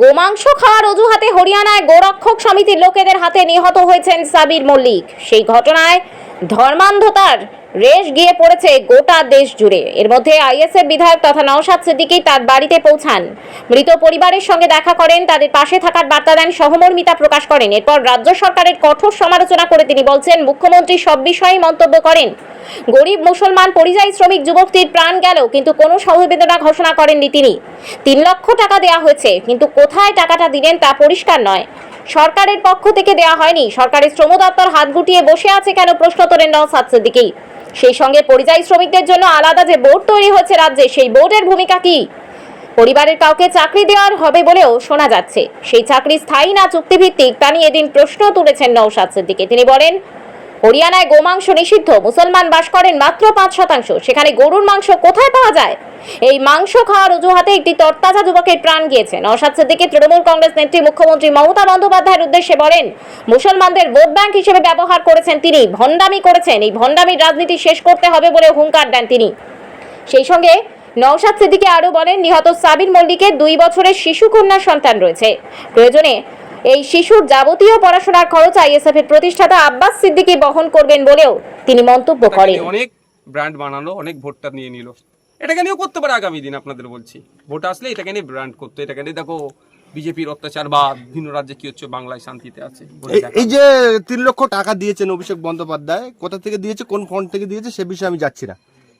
গোমাংস খাওয়ার অজুহাতে হরিয়ানায় গোরক্ষক সমিতির লোকেদের হাতে নিহত হয়েছেন সাবির মল্লিক। সেই ঘটনায় ধর্মান্ধতার রেশ গিয়ে পড়েছে গোটা দেশ জুড়ে। এর মধ্যে আইএসএফ বিধায়ক তথা নওশাদ সিদ্দিকী তার বাড়িতে পৌঁছান। মৃত পরিবারের সঙ্গে দেখা করেন, তাদের পাশে থাকার বার্তা দেন সহমর্মিতা প্রকাশ করেন। এরপর রাজ্য সরকারের কঠোর সমালোচনা করে তিনি বলছেন, মুখ্যমন্ত্রী সব বিষয়েই মন্তব্য করেন। গরিব, মুসলমান, পরিযায়ী শ্রমিক যুবকটির প্রাণ গেল, কিন্তু কোনো সহবেদনা ঘোষণা করেননি তিনি। তিন লক্ষ টাকা দেওয়া হয়েছে, কিন্তু কোথায় টাকাটা দিলেন তা পরিষ্কার নয়। সরকারের পক্ষ থেকে দেয়া হয়নি। সরকারের শ্রম দপ্তর হাত গুটিয়ে বসে আছে কেন প্রশ্ন তোলেন নওসাদ দিকেই। সেই সঙ্গে পরিযায়ী শ্রমিকদের জন্য আলাদা যে বোর্ড তৈরি হচ্ছে রাজ্যে, সেই বোর্ডের ভূমিকা কি? পরিবারের কাউকে চাকরি দেওয়ার হবে বলেও শোনা যাচ্ছে। সেই চাকরি স্থায়ী না চুক্তিভিত্তিক, তা নিয়ে এদিন প্রশ্ন তুলেছেন নৌসাদ সিদ্দিকে তিনি বলেন হরিয়ানায় গোমাংস নিষিদ্ধ। মুসলমান বাস করেন মাত্র পাঁচ শতাংশ। সেখানে গরুর মাংস কোথায় পাওয়া যায়? এই মাংস খাওয়ার অজুহাতে একটি তরতাজা যুবকের প্রাণ গিয়েছে। নওশাদ সিদ্দিকী, তৃণমূল কংগ্রেস নেত্রী, মুখ্যমন্ত্রী মমতা বন্দ্যোপাধ্যায়ের উদ্দেশ্যে বলেন, মুসলমানদের ভোট ব্যাংক হিসেবে ব্যবহার করেছেন তিনি, ভণ্ডামি করেছেন। এই ভণ্ডামির রাজনীতি শেষ করতে হবে বলে হুঙ্কার দেন তিনি। সেই সঙ্গে নওশাদ সিদ্দিকী আরও বলেন, নিহত সাবির মল্লিকের দুই বছরের শিশু কন্যা সন্তান রয়েছে। প্রয়োজনে এই শিশুর যাবতীয় পড়াশোনার খরচ আইএসএফ এর প্রতিষ্ঠাতা আব্বাস সিদ্দিকী বহন করবেন বলেও তিনি মন্তব্য করেন। অনেক ব্র্যান্ড বানালো অনেক ভোটটা নিয়ে নিল। এটাকে নিয়েও করতে পারে আগামী দিন আপনাদের বলছি। ভোট আসলে এটাকে নিয়ে ব্র্যান্ড করতে এটাকে নিয়ে দেখো বিজেপির অত্যাচার বা ভিন্ন রাজ্যে কি হচ্ছে বাংলায় শান্তিতে আছে বলে এই- যে তিন লক্ষ টাকা দিয়েছেন অভিষেক বন্দ্যোপাধ্যায় কোথা থেকে দিয়েছে কোন ফন্ড থেকে দিয়েছে সে বিষয়ে আমি যাচ্ছি না।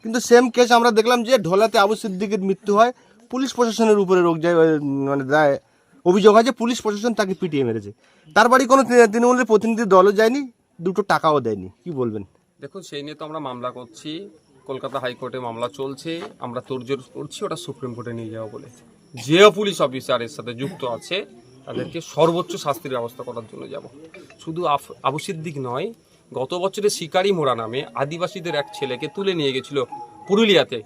কিন্তু সেম কেস আমরা দেখলাম যে ঢোলাতে আবু সিদ্দিকের মৃত্যু হয় পুলিশ প্রশাসনের উপরে রোগ যায় মানে দায় অভিযোগ যে পুলিশ প্রশাসন তাকে পিটিয়ে মেরেছে। তার বাড়ি কোনো তৃণমূলের প্রতিনিধি দলও যায়নি, দুটো টাকাও দেয়নি। কি বলবেন? দেখুন, সেই নিয়ে তো আমরা মামলা করছি। কলকাতা হাইকোর্টে মামলা চলছে। আমরা তোড়জোড় করছি, ওটা সুপ্রিম কোর্টে নিয়ে যাব বলে। যে পুলিশ অফিসারের সাথে যুক্ত আছে, তাদেরকে সর্বোচ্চ শাস্তির ব্যবস্থা করার জন্য যাব। শুধু আবু সিদ্দিক নয়, গত বছরে শিকারি মোড়া নামে আদিবাসীদের এক ছেলেকে তুলে নিয়ে গেছিল পুরুলিয়াতে।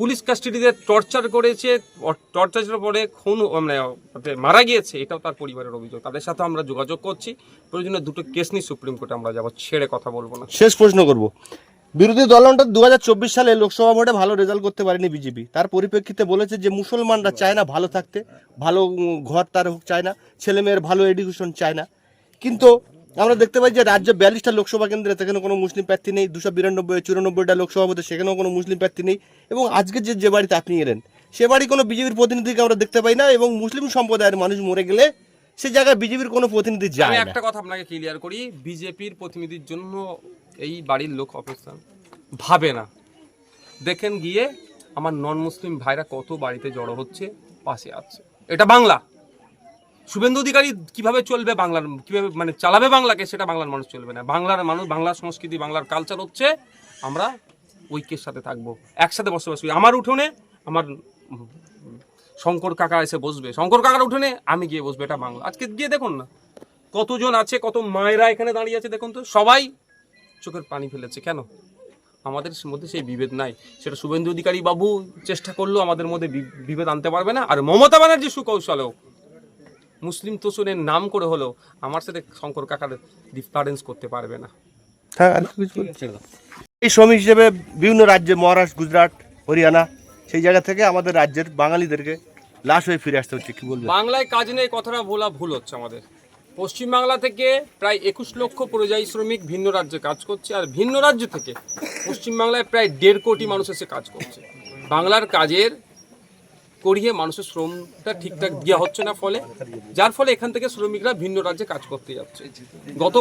পুলিশ কাস্টাডিতে টর্চার করেছে টর্চারের পরে খুন মানে মারা গিয়েছে, এটাও তার পরিবারের অভিযোগ। তাদের সাথে আমরা যোগাযোগ করছি। প্রয়োজনে দুটো কেস নিয়ে সুপ্রিম কোর্টে আমরা যাব, ছেড়ে কথা বলব না। শেষ প্রশ্ন করব। বিরোধী দলটা দু হাজার চব্বিশ সালে লোকসভা ভোটে ভালো রেজাল্ট করতে পারেনি বিজেপি। তার পরিপ্রেক্ষিতে বলেছে যে মুসলমানরা চায় না ভালো থাকতে, ভালো ঘর তার হোক, চায় না। ছেলে মেয়ের ভালো এডুকেশন চায় না। কিন্তু আমরা দেখতে পাই যে রাজ্যে বিয়াল্লিশটা লোকসভা কেন্দ্রে সেখানে কোনো মুসলিম প্রার্থী নেই দুশো বিরানব্বই চুরানব্বইটা লোকসভা মধ্যে সেখানেও কোনো মুসলিম প্রার্থী নেই এবং আজকে যে যে বাড়িতে আপনি এলেন সে বাড়ি কোনো বিজেপির প্রতিনিধিকে আমরা দেখতে পাই না এবং মুসলিম সম্প্রদায়ের মানুষ মরে গেলে সে জায়গায় বিজেপির কোনো প্রতিনিধি যায় না। একটা কথা আপনাকে ক্লিয়ার করি বিজেপির প্রতিনিধির জন্য এই বাড়ির লোক অবস্থান ভাবে না। দেখেন গিয়ে আমার নন মুসলিম ভাইরা কত বাড়িতে জড়ো হচ্ছে পাশে আছে। এটা বাংলা। শুভেন্দু অধিকারী কীভাবে চলবে বাংলার, কীভাবে মানে চালাবে বাংলাকে সেটা বাংলার মানুষ চলবে না। বাংলার মানুষ, বাংলার সংস্কৃতি, বাংলার কালচার হচ্ছে আমরা ঐক্যের সাথে থাকব, একসাথে বসবাস করি। আমার উঠোনে আমার শঙ্কর কাকা এসে বসবে। শঙ্কর কাকার উঠোনে আমি গিয়ে বসবো, এটা বাংলা। আজকে গিয়ে দেখুন না, কতজন আছে, কত মায়েরা এখানে দাঁড়িয়ে আছে দেখুন তো। সবাই চোখের পানি ফেলেছে, কেন? আমাদের মধ্যে সেই বিভেদ নাই। সেটা শুভেন্দু অধিকারী বাবু চেষ্টা করলেও আমাদের মধ্যে বিভেদ আনতে পারবে না। আর মমতা ব্যানার্জি সুকৌশলেও মুসলিম তোষণের নাম করে হলেও আমার সাথে শঙ্কর কাকার ডিফারেন্স করতে পারবে না। হ্যাঁ আর এই শ্রমিক হিসেবে বিভিন্ন রাজ্যে মহারাষ্ট্র গুজরাট হরিয়ানা সেই জায়গা থেকে আমাদের রাজ্যের বাঙালিদেরকে লাশ হয়ে ফিরে আসতে হচ্ছে কি বলবেন? বাংলায় কাজ নেই কথাটা বলা ভুল হচ্ছে আমাদের। পশ্চিমবাংলা থেকে প্রায় একুশ লক্ষ পরিযায়ী শ্রমিক ভিন্ন রাজ্যে কাজ করছে আর ভিন্ন রাজ্য থেকে পশ্চিমবাংলায় প্রায় দেড় কোটি মানুষ এসে কাজ করছে। বাংলার কাজের করিয়ে মানুষের শ্রমটা ঠিকঠাক দেওয়া হচ্ছে না ফলে, যার ফলে এখান থেকে শ্রমিকরা ভিন্ন রাজ্যে কাজ করতে যাচ্ছে। গত